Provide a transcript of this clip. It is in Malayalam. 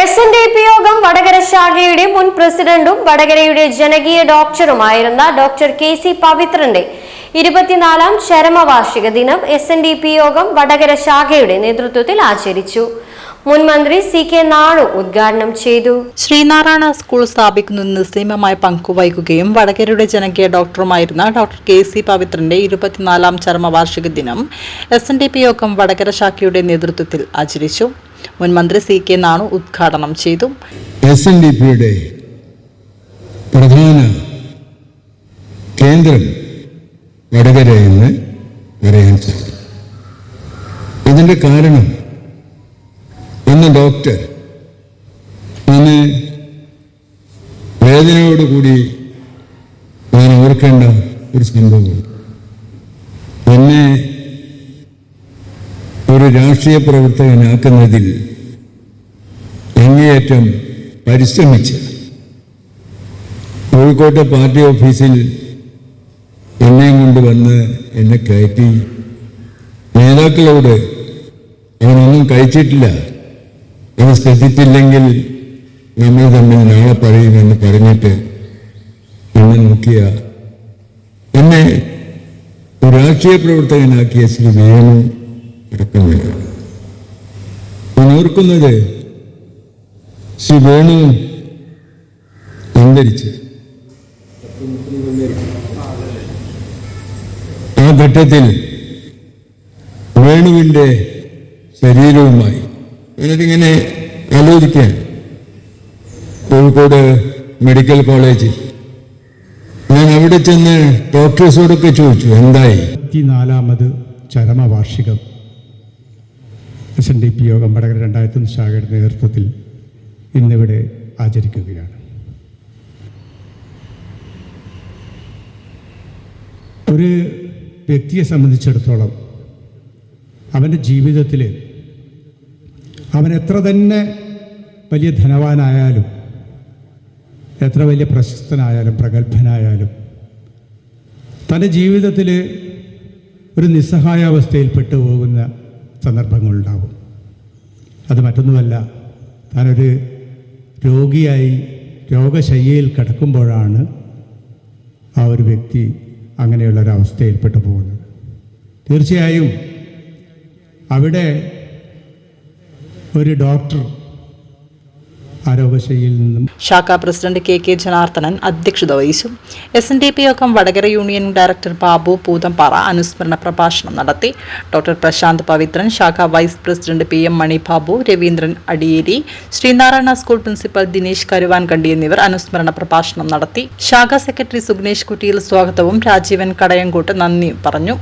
എസ് എൻ ഡി പി യോഗം വടകര ശാഖയുടെ മുൻ പ്രസിഡന്റും വടകരയുടെ ജനകീയ ഡോക്ടറുമായിരുന്ന ഡോക്ടർ കെ സി പവിത്രന്റെ ഇരുപത്തിനാലാം ചരമവാർഷിക ദിനം എസ് എൻ ഡി പി യോഗം വടകര ശാഖയുടെ നേതൃത്വത്തിൽ ആചരിച്ചു. മുൻ മന്ത്രി സി കെ നാണു ഉദ്ഘാടനം ചെയ്തു. ശ്രീനാരായണ സ്കൂൾ സ്ഥാപിക്കുന്നതിന് നിസ്സീമമായി പങ്കുവഹിക്കുകയും വടകരയുടെ ജനകീയ ഡോക്ടറുമായിരുന്ന ഡോക്ടർ കെ സി പവിത്രന്റെ ഇരുപത്തിനാലാം ചരമവാർഷിക ദിനം എസ് എൻ ഡി പി യോഗം വടകര ശാഖയുടെ നേതൃത്വത്തിൽ ആചരിച്ചു. മുൻ മന്ത്രി സി കെ നാണു ഉദ്ഘാടനം ചെയ്തു. എസ് എൻ ഡി പിയുടെ പ്രധാന കേന്ദ്രം വടകര എന്ന് പറയാൻ സാധിക്കും. ഇതിന്റെ കാരണം ഒന്ന് ഡോക്ടർ ഇന്ന് വേദനയോടുകൂടി ഞാൻ ഓർക്കേണ്ട ഒരു സംഭവം എന്നെ ഒരു രാഷ്ട്രീയ പ്രവർത്തകനാക്കുന്നതിൽ അങ്ങേയറ്റം പരിശ്രമിച്ച് കോഴിക്കോട്ടെ പാർട്ടി ഓഫീസിൽ എന്നെയും കൊണ്ട് വന്ന് എന്നെ കയറ്റി. നേതാക്കളോട് അവനൊന്നും കഴിച്ചിട്ടില്ല. എന്ന് ശ്രദ്ധിച്ചില്ലെങ്കിൽ നമ്മൾ തമ്മിൽ നാളെ പറയുമെന്ന് പറഞ്ഞിട്ട് എന്നെ നോക്കിയ എന്നെ ഒരു രാഷ്ട്രീയ പ്രവർത്തകനാക്കിയ ശ്രീ വേണു ഞാൻ ഓർക്കുന്നത് ശ്രീ വേണു ആ ഘട്ടത്തിൽ വേണുവിന്റെ ശരീരവുമായി ഞാനതിങ്ങനെ ആലോചിക്കാൻ കോഴിക്കോട് മെഡിക്കൽ കോളേജിൽ ഞാൻ അവിടെ ചെന്ന് ഡോക്ടേഴ്സോടൊക്കെ ചോദിച്ചു എന്തായി? നാലാമത് ചരമവാർഷികം. എസ് എൻ ഡി പി യോഗം വടകര രണ്ടായിരത്തി ഒന്ന് ശാഖയുടെ നേതൃത്വത്തിൽ ഇന്നിവിടെ ആചരിക്കുകയാണ്. ഒരു വ്യക്തിയെ സംബന്ധിച്ചിടത്തോളം അവന്റെ ജീവിതത്തിൽ അവൻ എത്ര തന്നെ വലിയ ധനവാനായാലും എത്ര വലിയ പ്രശസ്തനായാലും പ്രഗത്ഭനായാലും തന്റെ ജീവിതത്തിൽ ഒരു നിസ്സഹായാവസ്ഥയിൽ പോകുന്ന സന്ദർഭങ്ങളുണ്ടാവും അത് മറ്റൊന്നുമല്ല താനൊരു രോഗിയായി രോഗശയ്യയിൽ കിടക്കുമ്പോഴാണ് ആ ഒരു വ്യക്തി അങ്ങനെയുള്ള ഒരു പോകുന്നത്. തീർച്ചയായും അവിടെ ഒരു ഡോക്ടർ ആ രോഗശയ്യയിൽ നിന്നും. ശാഖാ പ്രസിഡന്റ് കെ കെ ജനാർദ്ദനൻ അധ്യക്ഷത വഹിച്ചു. എസ് എൻ ഡി പി യോഗം വടകര യൂണിയൻ ഡയറക്ടർ ബാബു പൂതംപാറ അനുസ്മരണ പ്രഭാഷണം നടത്തി. ഡോക്ടർ പ്രശാന്ത് പവിത്രൻ ശാഖ vice president P M Manibabu Raveendran Adiyeri Sreenarayana school principal Dinesh Karuvankandi എന്നിവർ അനുസ്മരണ പ്രഭാഷണം നടത്തി. ശാഖാ സെക്രട്ടറി സുഗ്നേഷ് കുട്ടിയിൽ സ്വാഗതവും രാജീവൻ കടയങ്കോട്ട് നന്ദി പറഞ്ഞു.